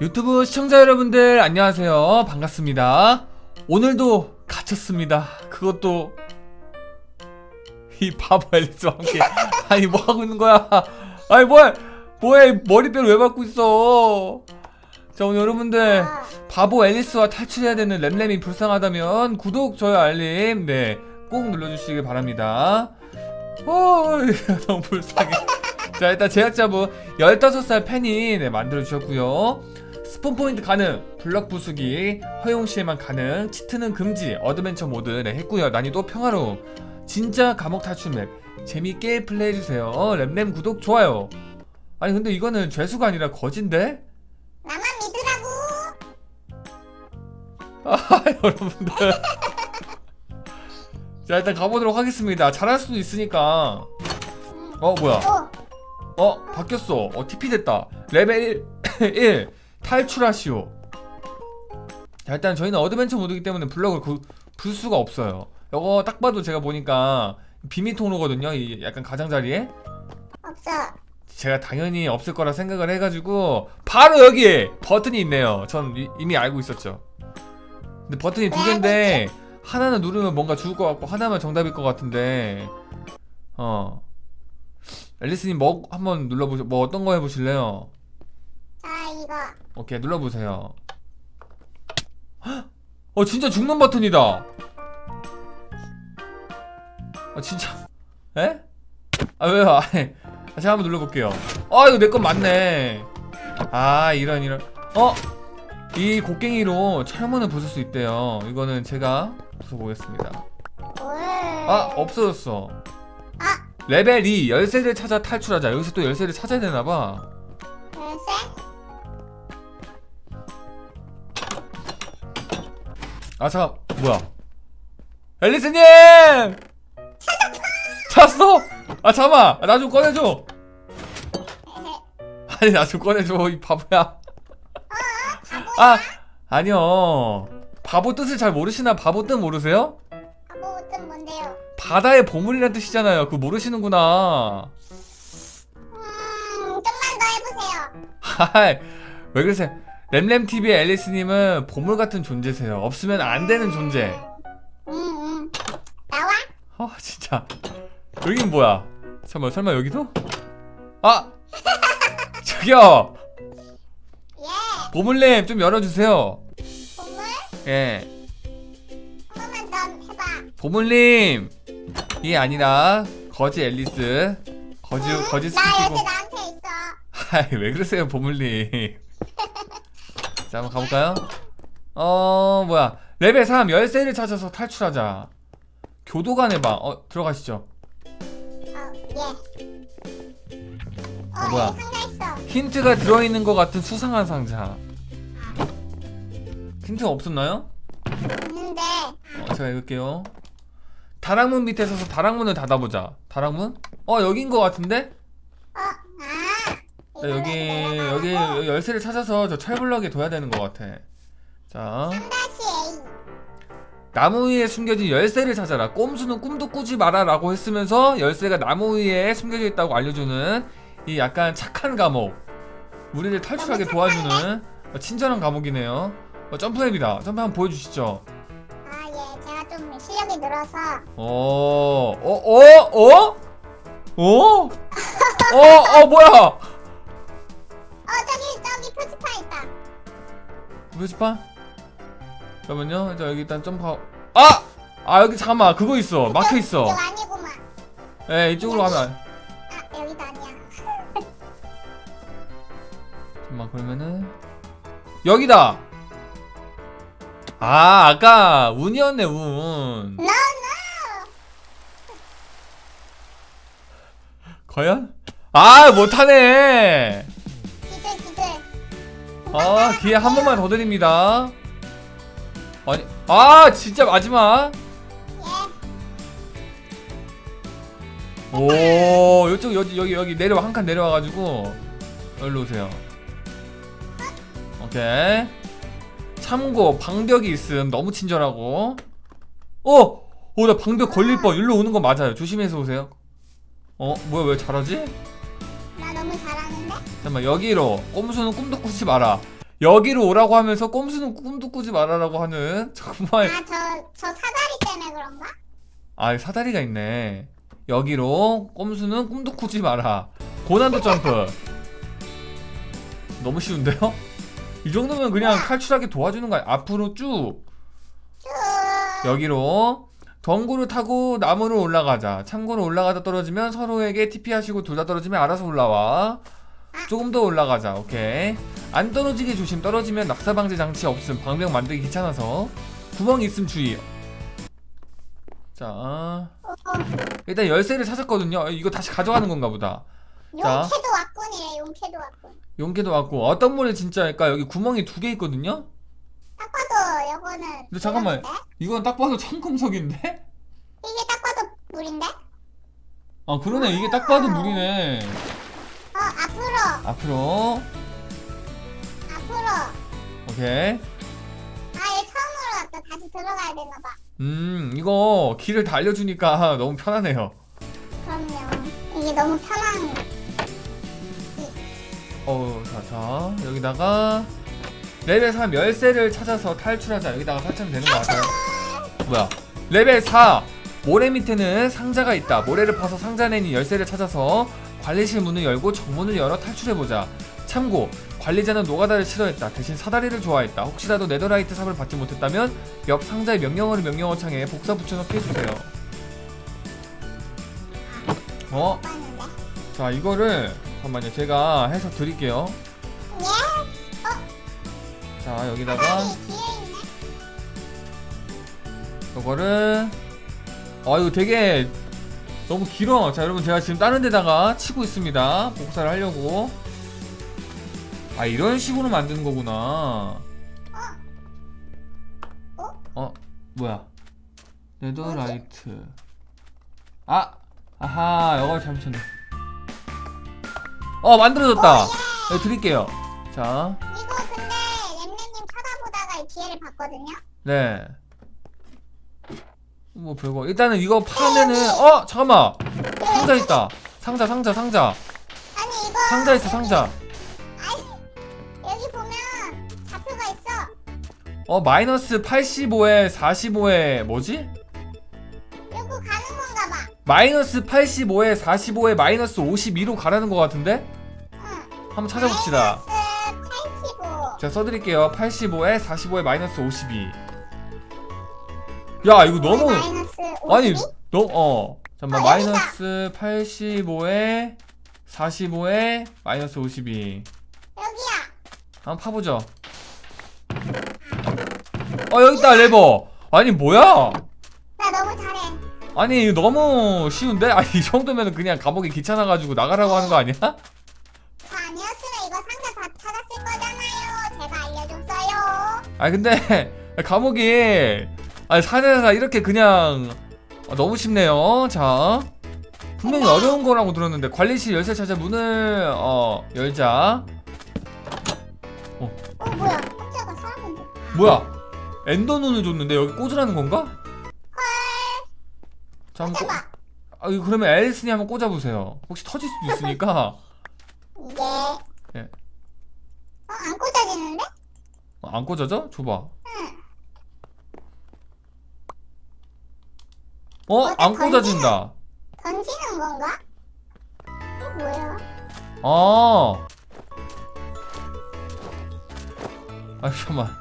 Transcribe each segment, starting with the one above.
유튜브 시청자 여러분들 안녕하세요. 반갑습니다. 오늘도 갇혔습니다. 그것도 이 바보 앨리스와 함께. 아니 뭐 하고 있는 거야? 아니 뭐야 뭐야 머리뼈를 왜 받고 있어? 자 오늘 여러분들 바보 앨리스와 탈출해야 되는 램램이 불쌍하다면 구독 좋아요 알림 네 꼭 눌러주시길 바랍니다. 어 너무 불쌍해. 자 일단 제작자분 15살 팬이 네, 만들어주셨고요 스폰 포인트 가능, 블럭 부수기, 허용 시에만 가능, 치트는 금지, 어드벤처 모드 네, 했고요. 난이도 평화로움, 진짜 감옥 탈출 맵 재밌게 플레이해주세요. 램램 구독 좋아요. 아니 근데 이거는 죄수가 아니라 거진데? 나만 믿으라고. 아 여러분들. 자 일단 가보도록 하겠습니다. 잘할 수도 있으니까. 어 뭐야? 오, 어 바뀌었어. 어 TP 됐다. 레벨 1, 1 탈출하시오. 자 일단 저희는 어드벤처 모드이기 때문에 블럭을 구, 불 수가 없어요. 이거 딱 봐도 제가 보니까 비밀 통로거든요. 이 약간 가장자리에. 없어. 제가 당연히 없을 거라 생각을 해가지고 바로 여기에 버튼이 있네요. 전 이, 이미 알고 있었죠. 근데 버튼이 두 개인데 하나는 누르면 뭔가 죽을 것 같고 하나만 정답일 것 같은데 어 앨리스님 뭐 한번 눌러보시 뭐 어떤 거 해보실래요? 자, 이거. 오케이 눌러보세요. 헉! 어 진짜 죽는 버튼이다. 아 진짜? 에? 아 왜요? 아, 제가 한번 눌러볼게요. 아 이거 내 건 맞네. 아 이런 이런. 어? 이 곡괭이로 철문을 부술 수 있대요. 이거는 제가 부숴보겠습니다. 올. 아 없어졌어. 아, 레벨 2 열쇠를 찾아 탈출하자. 여기서 또 열쇠를 찾아야 되나봐. 아 잠깐 뭐야? 앨리스님! 찾았어? 아 잠깐만. 나 좀 꺼내줘. 아니 나 좀 꺼내줘 이 바보야. 아 아니요. 바보 뜻을 잘 모르시나? 바보 뜻 모르세요? 바보 옷은 뭔데요? 바다의 보물이란 뜻이잖아요. 그거 모르시는구나. 음, 좀만 더 해보세요. 하이 왜 그러세요 램램TV의 앨리스님은 보물 같은 존재세요 없으면 안 되는 존재 음, 음. 나와? 아 진짜 여긴 뭐야 잠깐만 설마 여기도? 아 저기요 예. 보물님 좀 열어주세요 보물? 예 한 번만 더 해봐. 보물님 이게 아니라 거지 앨리스 거지 거지 나 스키고 열쇠 나한테 있어. 하이 왜 그러세요 보물님 자 한번 가볼까요? 어 뭐야 레벨 3 열쇠를 찾아서 탈출하자 교도관의 방 어 들어가시죠 어, 예. 어, 뭐야? 상자 있어. 힌트가 들어있는 것 같은 수상한 상자 힌트 없었나요? 있는데. 어, 제가 읽을게요 다락문 밑에 서서 다락문을 닫아보자 다락문? 어 여긴 것 같은데? 자, 여기 이거는 여기 열쇠를 찾아서 저 철블럭에 둬야 되는 것 같아 자. 나무 위에 숨겨진 열쇠를 찾아라 꼼수는 꿈도 꾸지 마라 라고 했으면서 열쇠가 나무 위에 숨겨져 있다고 알려주는 이 약간 착한 감옥 우리를 탈출하게 도와주는 어, 친절한 감옥이네요 어, 점프맵이다 점프 한번 보여주시죠 아, 예. 제가 좀 실력이 늘어서. 어, 어, 어, 어? 어? 어, 어, 뭐야? 표지판? 잠깐만요. 자, 여기 일단 점프. 아! 아, 여기 잠깐만. 그거 있어. 막혀 있어. 이쪽 아니구만. 예, 이쪽으로 가면. 안- 아, 여기도 아니야. 잠깐만, 그러면은. 여기다! 아, 아까 운이었네, 운. No, no. 과연? 아, 못하네! 아, 기회 한 번만 더 드립니다. 아니, 아, 진짜 마지막. 예. 오, 이쪽 여기 여기 여기 내려와 한 칸 내려와가지고 여기로 오세요. 오케이. 참고 방벽이 있음 너무 친절하고. 어, 어, 나 방벽 걸릴 뻔. 일로 오는 거 맞아요. 조심해서 오세요. 어, 뭐야 왜 잘하지? 잠깐만 여기로 꼼수는 꿈도 꾸지 마라. 여기로 오라고 하면서 꼼수는 꿈도 꾸지 말아라고 하는 정말 아, 저, 저 사다리 때문에 그런가? 아 사다리가 있네. 여기로 꼼수는 꿈도 꾸지 마라. 고난도 점프. 너무 쉬운데요? 이 정도면 그냥 탈출하기 도와주는 거야. 앞으로 쭉. 쭉. 여기로 덩굴을 타고 나무로 올라가자. 참고로 올라가다 떨어지면 서로에게 TP 하시고 둘 다 떨어지면 알아서 올라와 조금 더 올라가자. 오케이. 안 떨어지게 조심. 떨어지면 낙사 방지 장치 없음. 방벽 만들기 귀찮아서. 구멍 있음 주의. 자. 어, 일단 열쇠를 찾았거든요. 이거 다시 가져가는 건가 보다. 자. 용케도 왔군이래, 용케도 왔군. 용기도 왔고. 어떤 물이 진짜일까 여기 구멍이 두 개 있거든요? 딱 봐도 요거는. 근데 잠깐만. 물인데? 이건 딱 봐도 청금석인데? 이게 딱 봐도 물인데? 어, 아 그러네. 이게 딱 봐도 물이네 앞으로, 앞으로. 오케이 아예 처음으로 왔다. 다시 들어가야 되나 봐. 음 이거 길을 다 알려주니까 너무 편하네요 그럼요. 이게 너무 편한. 어우 자자 여기다가 레벨 3 열쇠를 찾아서 탈출하자 여기다가 설치하면 되는 것 같아요 뭐야 레벨 4 모래 밑에는 상자가 있다 모래를 파서 상자 내니 열쇠를 찾아서 관리실 문을 열고 정문을 열어 탈출해보자 참고 관리자는 노가다를 싫어했다 대신 사다리를 좋아했다 혹시라도 네더라이트 삽을 받지 못했다면 옆 상자의 명령어를 명령어 창에 복사 붙여넣기 해주세요 어? 자 이거를 잠깐만요 제가 해서 드릴게요 예? 자 여기다가. 이거를 아 이거 되게 너무 길어. 자 여러분 제가 지금 다른 데다가 치고 있습니다. 복사를 하려고. 아 이런 식으로 만드는 거구나. 어 뭐야? 네더라이트. 아 아하 이걸 잘못 쳤네. 어 만들어졌다. 네, 드릴게요. 자. 이거 근데 렘렘님 찾아보다가 이 기회를 봤거든요. 네. 뭐 별거. 일단은 이거 파면은 어 잠깐만 상자 있다. 상자 상자 상자 아니 이거 상자 있어 상자. 아니 여기 보면 좌표가 있어. 어 마이너스 85에 45에 뭐지? 여기 가는 건가 봐. 마이너스 85에 45에 마이너스 52로 가라는 것 같은데? 응. 한번 찾아봅시다. 마이너스 85. 제가 써드릴게요. 85에 45에 마이너스 52. 야 이거 너무 마이너스 52? 아니 너무 어 잠깐만 어, 여기다. 마이너스 85에 45에 마이너스 52. 여기야. 한번 파보죠. 어 여기 있다 레버. 아니 뭐야? 나 너무 잘해. 아니 이거 너무 쉬운데? 아니 이 정도면 그냥 감옥이 귀찮아가지고 나가라고 하는 거 아니야? 저 아니었으면 이거 상자 다 찾았을 거잖아요. 제가 알려줬어요. 아니 근데 감옥이 아니 사내가 이렇게 그냥 어, 너무 쉽네요. 자 분명히 어려운 거라고 들었는데 관리실 열쇠 찾아 문을 어 열자. 어 뭐야? 혼자가 사람인데. 뭐야? 엔더 눈을 줬는데 여기 꽂으라는 건가? 자 한번 꽂. 해봐. 아 이거 그러면 앨리스니 한번 꽂아보세요. 혹시 터질 수도 있으니까. 이게. 예. 어, 안 꽂아지는데? 어, 안 꽂아져? 줘봐. 어? 어, 안 꽂아진다. 던지는 건가? 이게 뭐야? 아. 아 잠깐만.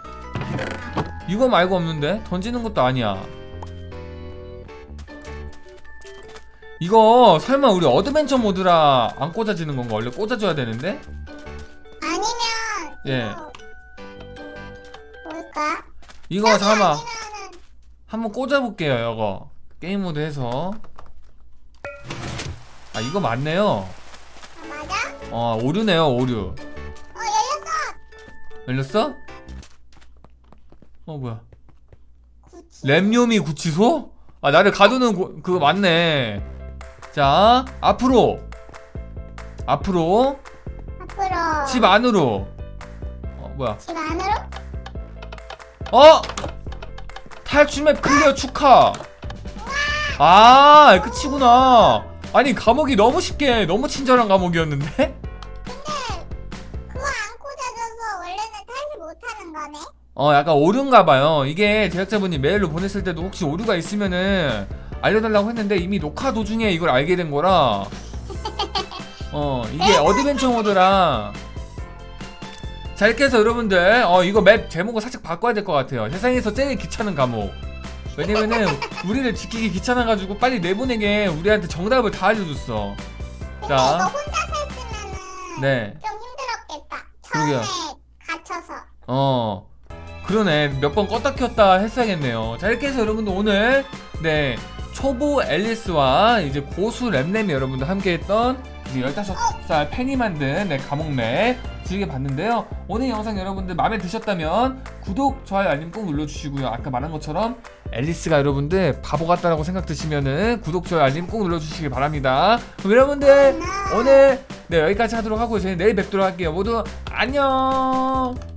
이거 말고 없는데 던지는 것도 아니야. 이거 설마 우리 어드벤처 모드라 안 꽂아지는 건가? 원래 꽂아줘야 되는데? 아니면 예. 이거 뭘까? 이거 아니면은 한번 꽂아볼게요. 이거 게임 모드 해서. 아 이거 맞네요. 아, 맞아? 어 오류네요 오류. 어 열렸어. 열렸어? 어 뭐야? 구치. 램요미 구치소? 아 나를 가두는 고, 그거 맞네 자 앞으로 앞으로 앞으로. 집 안으로 어 뭐야 집 안으로? 어 탈출맵 클리어 축하 아 끝이구나. 아니 감옥이 너무 쉽게 너무 친절한 감옥이었는데? 근데 그거 안 꽂아져서 원래는 탈출 못하는 거네. 어 약간 오류인가 봐요. 이게 제작자분이 메일로 보냈을 때도 혹시 오류가 있으면은 알려달라고 했는데 이미 녹화 도중에 이걸 알게 된 거라. 어 이게 어드벤처 모드라 자 이렇게 해서 여러분들 어 이거 맵 제목을 살짝 바꿔야 될 것 같아요. 세상에서 제일 귀찮은 과목 왜냐면은 우리를 지키기 귀찮아가지고 빨리 내보내게 우리한테 정답을 다 알려줬어 근데 자. 이거 혼자서 했으면은 네 좀 힘들었겠다. 그러게요. 처음에 갇혀서. 어 그러네 몇 번 껐다 켰다 했어야겠네요 자 이렇게 해서 여러분들 오늘 네 초보 앨리스와 이제 고수 램램이 여러분들 함께했던 이제 15살 팬이 만든 네 감옥맵 즐겨 봤는데요. 오늘 영상 여러분들 마음에 드셨다면 구독 좋아요 알림 꼭 눌러주시고요. 아까 말한 것처럼 앨리스가 여러분들 바보 같다라고 생각 드시면은 구독 좋아요 알림 꼭 눌러주시길 바랍니다. 그럼 여러분들 오늘 네 여기까지 하도록 하고 저희 내일 뵙도록 할게요. 모두 안녕 안녕.